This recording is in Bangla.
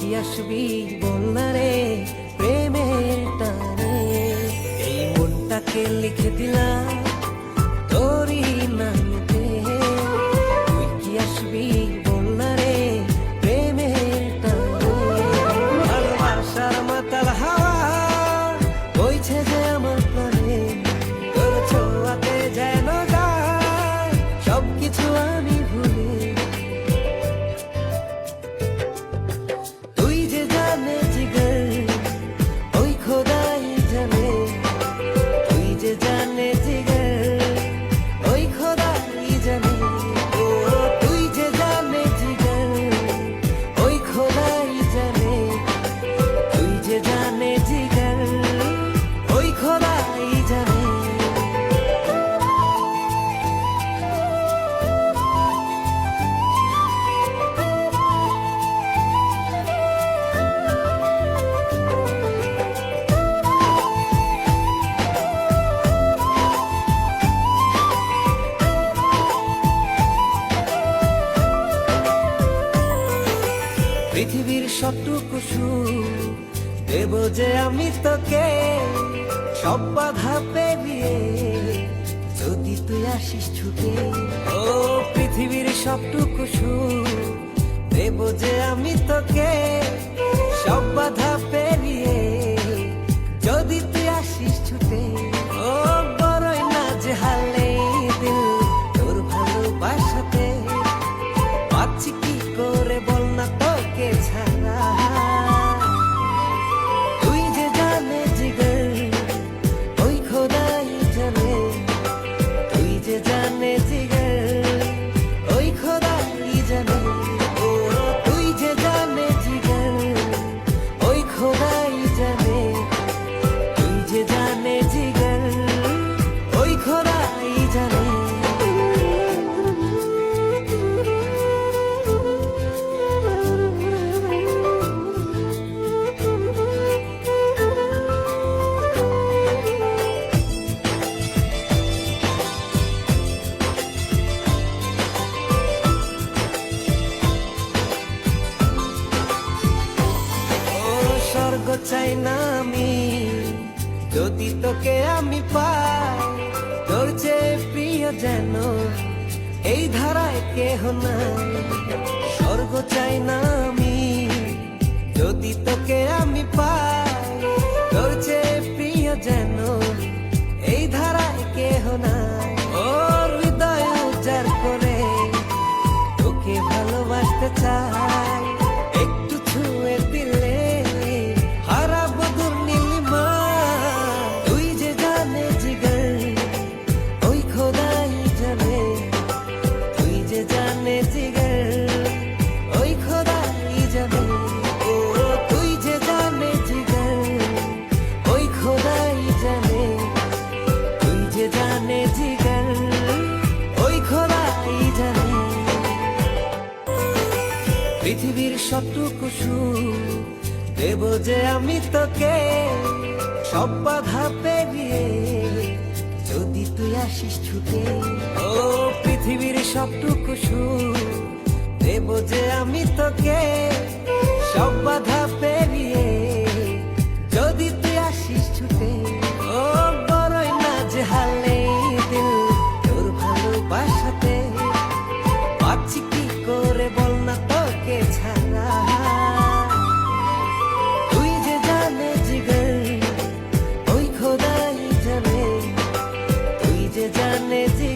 কি আসবি বললারে প্রেমের টানে। এই মনটাকে লিখে দিলাম। পৃথিবীর সবটুকু দেব যে আমি তোকে, সব বাধা পেরিয়ে যদি তুই আসিস ছুটে। ও পৃথিবীর সবটুকু দেব যে আমি তোকে চাই না আমি। যদি তোকে আমি পাই, তোর যে প্রিয় যেন এই ধারায় কেহ না স্বর্গ চাই না আমি। যদি তোকে আমি পাই পৃথিবীর সবটুকু দেব যে আমি তোকে। সব বাধা পেরিয়ে যদি তুই আসিস ছুটে। ও, পৃথিবীর সবটুকু সুখ, দেব যে আমি তোকে। जाने जी